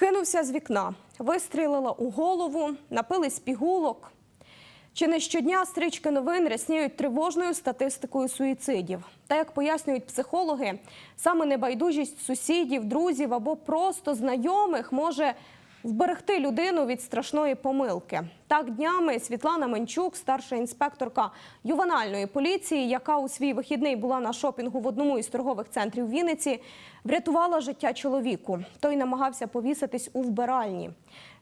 Кинувся з вікна, вистрілила у голову, напились пігулок. Чи не щодня стрічки новин рясніють тривожною статистикою суїцидів? Та як пояснюють психологи, саме небайдужість сусідів, друзів або просто знайомих може вберегти людину від страшної помилки. Так днями Світлана Менчук, старша інспекторка ювенальної поліції, яка у свій вихідний була на шопінгу в одному із торгових центрів Вінниці, врятувала життя чоловіку. Той намагався повіситись у вбиральні.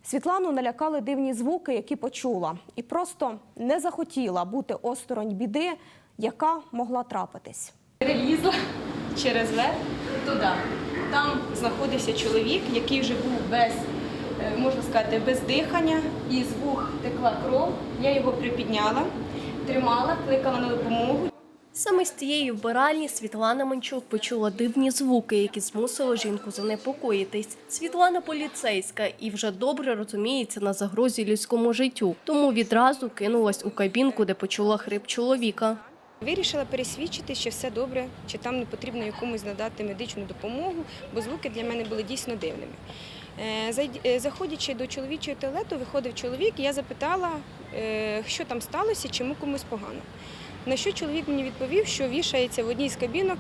Світлану налякали дивні звуки, які почула, і просто не захотіла бути осторонь біди, яка могла трапитись. Перелізла через верх туди. Там знаходився чоловік, який вже був без, можна сказати, без дихання, і з вух текла кров. Я його припідняла, тримала, кликала на допомогу. Саме з цієї вбиральні Світлана Менчук почула дивні звуки, які змусили жінку занепокоїтись. Світлана поліцейська і вже добре розуміється на загрозі людському життю, тому відразу кинулась у кабінку, де почула хрип чоловіка. Вирішила пересвідчити, що все добре, чи там не потрібно якомусь надати медичну допомогу, бо звуки для мене були дійсно дивними. Е, е, Заходячи до чоловічого туалету, виходив чоловік, і я запитала, е, що там сталося, чому комусь погано. На що чоловік мені відповів, що вішається в одній з кабінок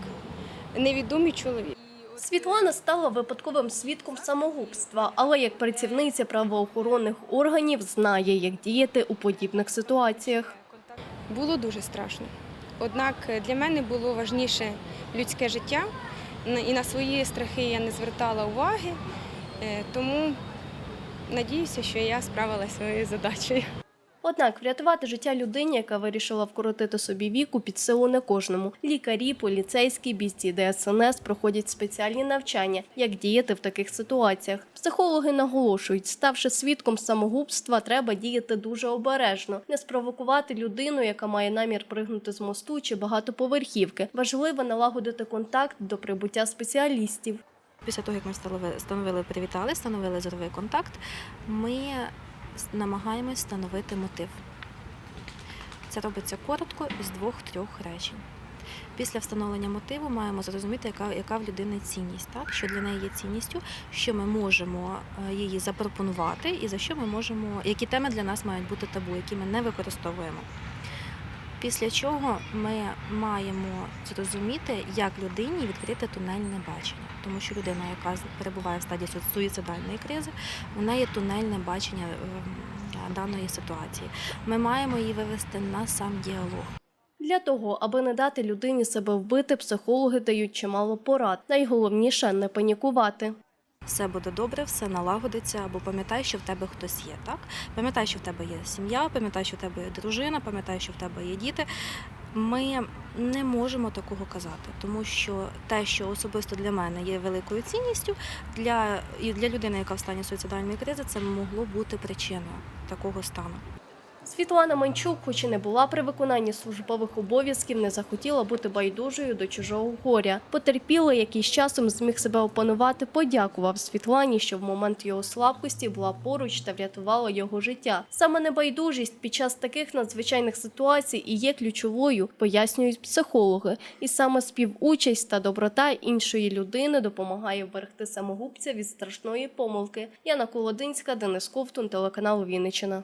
невідомий чоловік. Світлана стала випадковим свідком самогубства, але як працівниця правоохоронних органів знає, як діяти у подібних ситуаціях. Було дуже страшно. Однак е, для мене було важніше людське життя, і на свої страхи я не звертала уваги, Е, тому надіюся, що я справилася своєю задачею. Однак врятувати життя людині, яка вирішила вкоротити собі віку, під силу не кожному. Лікарі, поліцейські, бійці ДСНС проходять спеціальні навчання, як діяти в таких ситуаціях. Психологи наголошують, ставши свідком самогубства, треба діяти дуже обережно, не спровокувати людину, яка має намір пригнути з мосту чи багатоповерхівки. Важливо налагодити контакт до прибуття спеціалістів. Після того, як ми встановили, привітали, встановили зоровий контакт, ми намагаємось встановити мотив. Це робиться коротко із двох-трьох речень. Після встановлення мотиву маємо зрозуміти, яка, яка в людини цінність, так? що для неї є цінністю, що ми можемо е, її запропонувати, і за що ми можемо, які теми для нас мають бути табу, які ми не використовуємо. Після чого ми маємо зрозуміти, як людині відкрити тунельне бачення, тому що людина, яка перебуває в стадії суїцидальної кризи, у неї тунельне бачення ем, даної ситуації. Ми маємо її вивести на сам діалог. Для того, аби не дати людині себе вбити, психологи дають чимало порад. Найголовніше не панікувати. Все буде добре, все налагодиться, або пам'ятай, що в тебе хтось є. Так пам'ятай, що в тебе є сім'я, пам'ятай, що в тебе є дружина, пам'ятай, що в тебе є діти. Ми не можемо такого казати, тому що те, що особисто для мене є великою цінністю, для, і для людини, яка в стані суїцидальної кризи, це могло бути причиною такого стану. Світлана Манчук, хоч і не була при виконанні службових обов'язків, не захотіла бути байдужою до чужого горя. Потерпілий, який з часом зміг себе опанувати, подякував Світлані, що в момент його слабкості була поруч та врятувала його життя. Саме небайдужість під час таких надзвичайних ситуацій і є ключовою, пояснюють психологи. І саме співучасть та доброта іншої людини допомагає вберегти самогубця від страшної помилки. Яна Колодинська, Денис Ковтун, телеканал Вінниччина.